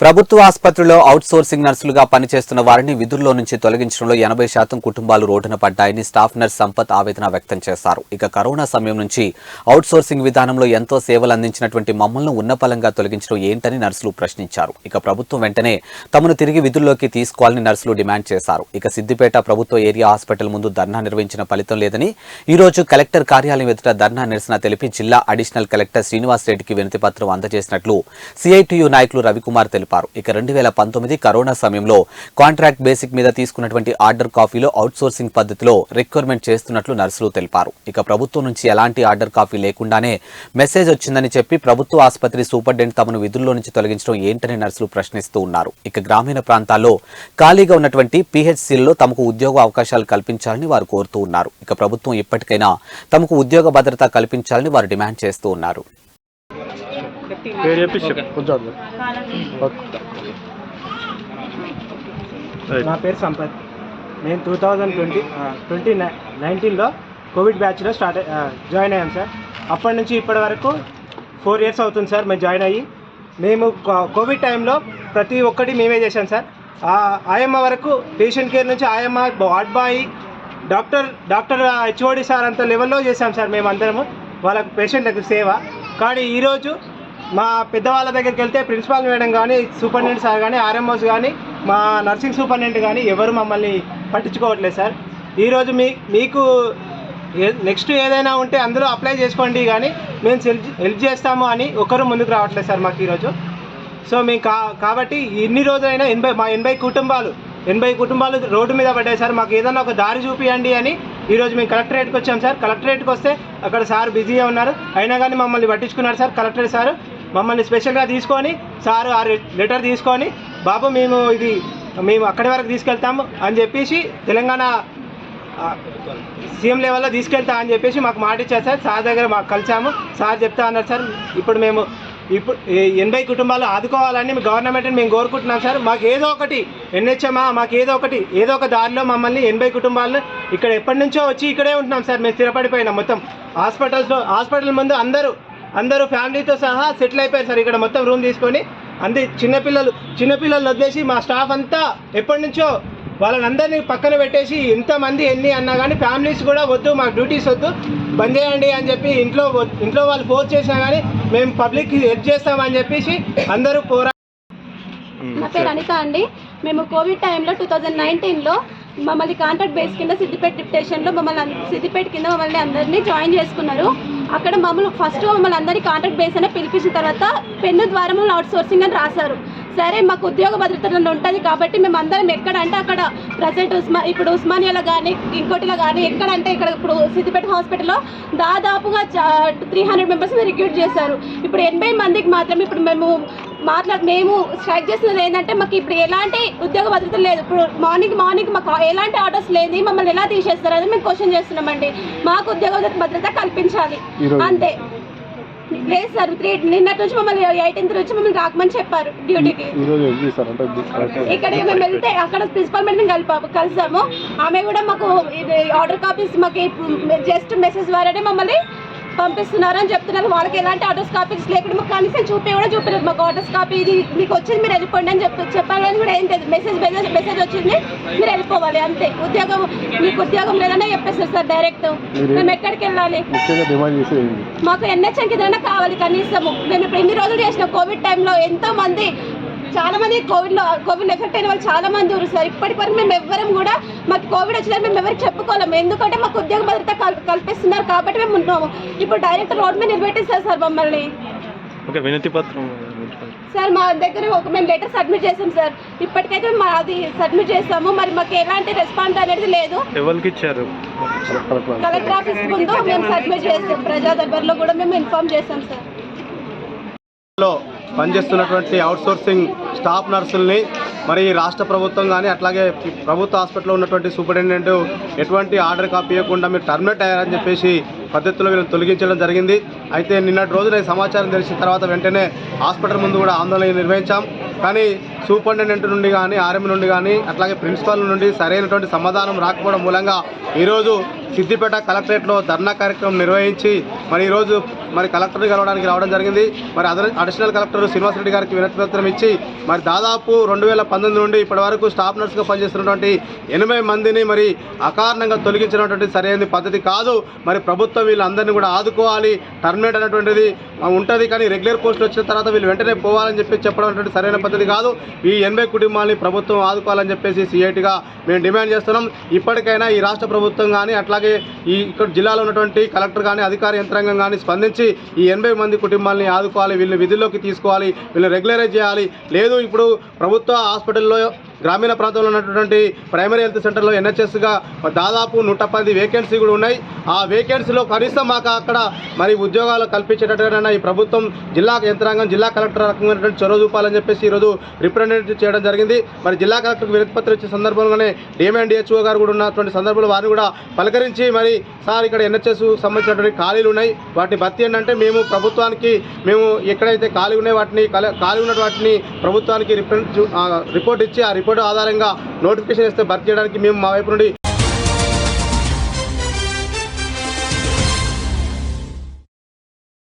ప్రభుత్వ ఆసుపత్రిలో out sourcing నర్సులుగా పనిచేస్తున్న వారిని విధుల్లో నుంచి తొలగించడంలో ఎనభై శాతం కుటుంబాలు రోడ్డున పడ్డాయని స్టాఫ్ నర్స్ సంపత్ ఆవేదన వ్యక్తం చేశారు. ఇక కరోనా సమయం నుంచి అవుట్ సోర్సింగ్ విధానంలో ఎంతో సేవలు అందించినటువంటి మమ్మల్ని ఉన్నపలంగా తొలగించడం ఏంటని నర్సులు ప్రశ్నించారు. ఇక ప్రభుత్వం వెంటనే తమను తిరిగి విధుల్లోకి తీసుకోవాలని నర్సులు డిమాండ్ చేశారు. ఇక సిద్దిపేట ప్రభుత్వ ఏరియా హాస్పిటల్ ముందు ధర్నా నిర్వహించిన ఫలితం లేదని ఈ రోజు కలెక్టర్ కార్యాలయం ఎదుట ధర్నా నిరసన తెలిపి జిల్లా అడిషనల్ కలెక్టర్ శ్రీనివాస్ రెడ్డికి వినతి పత్రం అందజేసినట్లు సిఐటియు నాయకులు రవికుమార్ తెలిపారు. ఇక రెండు వేల పంతొమ్మిది కరోనా సమయంలో కాంట్రాక్ట్ బేసిక్ మీద తీసుకున్నటువంటి ఆర్డర్ కాఫీలో అవుట్ సోర్సింగ్ పద్ధతిలో రిక్వైర్మెంట్ చేస్తున్నట్లు నర్సులు తెలిపారు. ఇక ప్రభుత్వం నుంచి ఎలాంటి ఆర్డర్ కాఫీ లేకుండానే మెసేజ్ వచ్చిందని చెప్పి ప్రభుత్వ ఆసుపత్రి సూపరింటెండెంట్ తమను విధుల్లో నుంచి తొలగించడం ఏంటని నర్సులు ప్రశ్నిస్తూ ఉన్నారు. ఇక గ్రామీణ ప్రాంతాల్లో ఖాళీగా ఉన్నటువంటి పీహెచ్సీలలో తమకు ఉద్యోగ అవకాశాలు కల్పించాలని వారు కోరుతూ ఉన్నారు. ఇక ప్రభుత్వం ఇప్పటికైనా తమకు ఉద్యోగ భద్రత కల్పించాలని వారు డిమాండ్ చేస్తూ ఉన్నారు. పేరు చెప్పి. కొంచెం. నా పేరు సంపత్. నేను టూ థౌజండ్ ట్వంటీ ట్వంటీ నైన్టీన్లో కోవిడ్ బ్యాచ్లో స్టార్ట్ జాయిన్ అయ్యాం సార్ అప్పటి నుంచి ఇప్పటి వరకు ఫోర్ ఇయర్స్ అవుతుంది సార్ మేము జాయిన్ అయ్యి. మేము కోవిడ్ టైంలో ప్రతి ఒక్కటి మేమే చేశాం సార్ ఆ ఆయమ్మ వరకు పేషెంట్ కేర్ నుంచి ఆయమ్మ ward boy doctor doctor HOD sir అంత లెవెల్లో చేశాం సార్ మేము అందరము వాళ్ళకు పేషెంట్లకు సేవ. కానీ ఈరోజు మా పెద్దవాళ్ళ దగ్గరికి వెళ్తే ప్రిన్సిపాల్ మేడం కానీ సూపరింటెండెంట్ సార్ కానీ ఆర్ఎంఓస్ కానీ మా నర్సింగ్ సూపరింటెండెంట్ కానీ ఎవరు మమ్మల్ని పట్టించుకోవట్లేదు సార్. ఈరోజు మీ మీకు నెక్స్ట్ ఏదైనా ఉంటే అందులో అప్లై చేసుకోండి కానీ మేము హెల్ప్ చేస్తాము అని ఒకరు ముందుకు రావట్లేదు సార్ మాకు ఈరోజు సో మేము కా కాబట్టి ఎన్ని రోజులైనా ఎనభై మా ఎనభై కుటుంబాలు ఎనభై కుటుంబాలు రోడ్డు మీద పడ్డాయి సార్. మాకు ఏదైనా ఒక దారి చూపియండి అని ఈరోజు మేము కలెక్టరేట్కి వచ్చాం సార్. కలెక్టరేట్కి వస్తే అక్కడ సార్ బిజీగా ఉన్నారు. అయినా కానీ మమ్మల్ని పట్టించుకున్నారు సార్ కలెక్టర్ సార్. మమ్మల్ని స్పెషల్గా తీసుకొని సార్ ఆ లెటర్ తీసుకొని బాబు మేము ఇది మేము అక్కడి వరకు తీసుకెళ్తాము అని చెప్పేసి తెలంగాణ సీఎం లెవెల్లో తీసుకెళ్తా అని చెప్పేసి మాకు మాట ఇచ్చారు సార్. సార్ దగ్గర మాకు కలిసాము. సార్ చెప్తా అన్నారు సార్ ఇప్పుడు మేము ఇప్పుడు ఎనభై కుటుంబాలు ఆదుకోవాలని గవర్నమెంట్ని మేము కోరుకుంటున్నాం సార్. మాకు ఏదో ఒకటి ఎన్హెచ్ఎమా మాకు ఏదో ఒకటి ఏదో ఒక దారిలో మమ్మల్ని ఎనభై కుటుంబాలను ఇక్కడ ఎప్పటి నుంచో వచ్చి ఇక్కడే ఉంటున్నాం సార్. మేము స్థిరపడిపోయినాం మొత్తం. హాస్పిటల్స్లో హాస్పిటల్ ముందు అందరూ అందరూ ఫ్యామిలీతో సహా సెటిల్ అయిపోయారు సార్. ఇక్కడ మొత్తం రూమ్ తీసుకొని. అంది చిన్నపిల్లలు చిన్నపిల్లలు వదిలేసి మా స్టాఫ్ అంతా ఎప్పటి నుంచో వాళ్ళని అందరినీ పక్కన పెట్టేసి ఎంతమంది ఎన్ని అన్నా కానీ ఫ్యామిలీస్ కూడా వద్దు మాకు డ్యూటీస్ వద్దు బంద్ చేయండి అని చెప్పి ఇంట్లో ఇంట్లో వాళ్ళు ఫోర్స్ చేసినా కానీ మేము పబ్లిక్కి హెల్ప్ చేస్తామని చెప్పేసి అందరూ పోరా నా పేరు అనిత అండి. మేము కోవిడ్ టైంలో టూ థౌజండ్ నైన్టీన్లో మమ్మల్ని కాంట్రాక్ట్ బేస్ కింద సిద్దిపేట డిప్టేషన్లో మమ్మల్ని సిద్దిపేట కింద మమ్మల్ని అందరినీ జాయిన్ చేసుకున్నారు. అక్కడ మమ్మల్ని ఫస్ట్ మమ్మల్ని అందరినీ కాంట్రాక్ట్ బేస్ అని పిలిపించిన తర్వాత పెన్ను ద్వారా మమ్మల్ని అవుట్ సోర్సింగ్ అని రాశారు. సరే మాకు ఉద్యోగ భద్రత ఉంటుంది కాబట్టి మేము అందరం ఎక్కడ అంటే అక్కడ ప్రజెంట్ ఉస్మా ఇప్పుడు ఉస్మానియాలో కానీ ఇంకోటిలో కానీ ఎక్కడంటే ఇక్కడ ఇప్పుడు సిద్దిపేట హాస్పిటల్లో దాదాపుగా త్రీ హండ్రెడ్ మెంబర్స్ రిక్రూట్ చేశారు. ఇప్పుడు ఎనభై మందికి మాత్రం ఇప్పుడు మేము మాట్లాడు మేము స్ట్రైక్ చేస్తున్నది ఏంటంటే మాకు ఇప్పుడు ఎలాంటి ఉద్యోగ భద్రత లేదు. ఇప్పుడు మార్నింగ్ మార్నింగ్ మాకు ఎలాంటి ఆర్డర్స్ లేదు మమ్మల్ని ఎలా తీసేస్తారు అని మేము క్వశ్చన్ చేస్తున్నామండి. మాకు ఉద్యోగ భద్రత కల్పించాలి. అంతే. లేదు సార్ త్రీ నిన్నటి నుంచి మమ్మల్ని ఎయిటీన్త్ నుంచి మమ్మల్ని రాకమని చెప్పారు డ్యూటీకి. ఇక్కడ మేము వెళ్తే అక్కడ ప్రిన్సిపల్ మేడం కలిపా కలిసాము. ఆమె కూడా మాకు ఇది ఆర్డర్ కాపీస్ మాకు జస్ట్ మెసేజ్ ద్వారానే మమ్మల్ని పంపిస్తున్నారు అని చెప్తున్నారు. వాళ్ళకి ఎలాంటి ఆర్డర్స్ కాపీస్ లేకుండా మాకు కనీసం చూపి కూడా చూపలేదు. మాకు ఆర్డర్స్ కాపీ ఇది మీకు వచ్చింది మీరు వెళ్ళిపోండి అని చెప్పి చెప్పాలి కానీ కూడా ఏం లేదు. మెసేజ్ మెసేజ్ వచ్చింది మీరు వెళ్ళిపోవాలి అంతే. ఉద్యోగం మీకు ఉద్యోగం లేదనే చెప్పేస్తారు సార్ డైరెక్ట్ మేము ఎక్కడికి వెళ్ళాలి? మాకు ఎన్హెచ్ఎంకి ఏదైనా కావాలి కనీసము. మేము ఇప్పుడు ఎన్ని రోజులు చేసిన కోవిడ్ టైంలో ఎంతో మంది చాలా మంది కోవిడ్లో కోవిడ్ ఎఫెక్ట్ అయిన వాళ్ళు చాలా మంది ఉన్నారు సార్. ఇప్పటి వరకు మేము ఎవ్వరం కూడా మాకు కోవిడ్ వచ్చినా మేము ఎవరికి చెప్పుకోలేము ఎందుకంటే మాకు ఉద్యోగ భద్రత కల్- కల్పిస్తున్నారు కాబట్టి మేము ఉన్నాము. ఇప్పుడు డైరెక్ట్ రోడ్ మీద నిలబెట్టేస్తారు సార్ మమ్మల్ని. ఓకే వినతి పత్రం సార్ మా దగ్గర ఒక మేము లెటర్ సబ్మిట్ చేసాం సార్. ఇప్పటికైతే మేము అది సబ్మిట్ చేస్తాము. మరి మాకు ఎలాంటి రెస్పాన్స్ అనేది లేదు. ఎవరికి ఇచ్చారు? కలెక్టర్ ఆఫీస్ ముందు మేము సబ్మిట్ చేస్తాం. ప్రజా దర్బార్లో కూడా మేము ఇన్ఫార్మ్ చేస్తాం సార్. లో పనిచేస్తున్నటువంటి అవుట్సోర్సింగ్ స్టాఫ్ నర్సుల్ని మరి రాష్ట్ర ప్రభుత్వం కానీ అట్లాగే ప్రభుత్వ హాస్పిటల్లో ఉన్నటువంటి సూపరింటెండెంట్ ఎటువంటి ఆర్డర్ కాపీ ఇవ్వకుండా మీరు టర్మినేట్ అయ్యారని చెప్పేసి పద్ధతిలో వీళ్ళని తొలగించడం జరిగింది. అయితే నిన్నటి రోజున సమాచారం తెలిసిన తర్వాత వెంటనే హాస్పిటల్ ముందు కూడా ఆందోళన నిర్వహించాం. కానీ సూపరింటెండెంట్ నుండి కానీ ఆర్ఎం నుండి కానీ అట్లాగే ప్రిన్సిపాల్ నుండి సరైనటువంటి సమాధానం రాకపోవడం మూలంగా ఈరోజు సిద్దిపేట కలెక్టరేట్లో ధర్నా కార్యక్రమం నిర్వహించి మరి ఈరోజు మరి కలెక్టర్ని కలవడానికి రావడం జరిగింది. మరి అదన అడిషనల్ కలెక్టర్ శ్రీనివాసరెడ్డి గారికి వినతిపత్రం ఇచ్చి మరి దాదాపు రెండు వేల పంతొమ్మిది నుండి ఇప్పటి వరకు స్టాఫ్ నర్స్గా పనిచేస్తున్నటువంటి ఎనభై మందిని మరి అకారణంగా తొలగించినటువంటి సరైన పద్ధతి కాదు. మరి ప్రభుత్వం వీళ్ళందరినీ కూడా ఆదుకోవాలి. టర్మినేట్ అనేటువంటిది ఉంటుంది కానీ రెగ్యులర్ పోస్టులు వచ్చిన తర్వాత వీళ్ళు వెంటనే పోవాలని చెప్పి చెప్పడం అనేటువంటి సరైన పద్ధతి కాదు. ఈ ఎనభై కుటుంబాలని ప్రభుత్వం ఆదుకోవాలని చెప్పేసి సిఐటిగా మేము డిమాండ్ చేస్తున్నాం. ఇప్పటికైనా ఈ రాష్ట్ర ప్రభుత్వం కానీ అట్లాగే ఈ ఇక్కడ జిల్లాలో ఉన్నటువంటి కలెక్టర్ కానీ అధికార యంత్రాంగం కానీ స్పందించి ఈ ఎనభై మంది కుటుంబాలని ఆదుకోవాలి వీళ్ళని విధుల్లోకి తీసుకోవాలి వీళ్ళని రెగ్యులరైజ్ చేయాలి. లేదు ఇప్పుడు ప్రభుత్వ హాస్పిటల్లో గ్రామీణ ప్రాంతంలో ఉన్నటువంటి ప్రైమరీ హెల్త్ సెంటర్లో ఎన్హెచ్ఎస్గా దాదాపు నూట పది వేకెన్సీ కూడా ఉన్నాయి. ఆ వేకెన్సీలో కనీసం మాకు అక్కడ మరి ఉద్యోగాలు కల్పించేటట్టుగా ఈ ప్రభుత్వం జిల్లా యంత్రాంగం జిల్లా కలెక్టర్ రకమైనటువంటి చొరవ చూపాలని చెప్పేసి ఈరోజు రిప్రజెంటేటివ్ చేయడం జరిగింది. మరి జిల్లా కలెక్టర్కి వినతిపత్రం ఇచ్చే సందర్భంలోనే డిఎంఎన్డిహెచ్ఓ గారు కూడా ఉన్నటువంటి సందర్భంలో వారిని కూడా పలకరించి మరి సార్ ఇక్కడ ఎన్హెచ్ఎస్ సంబంధించినటువంటి ఖాళీలు ఉన్నాయి. వాటిని భర్తీ ఏంటంటే మేము ప్రభుత్వానికి మేము ఎక్కడైతే ఖాళీ ఉన్నాయి వాటిని ఖాళీ ఉన్న వాటిని ప్రభుత్వానికి రిప్రజెంట్ రిపోర్ట్ ఇచ్చి ఆ రిపోర్ట్ ఆధారంగా నోటిఫికేషన్ ఇస్తే భర్తీ చేయడానికి మేము మా వైపు నుండి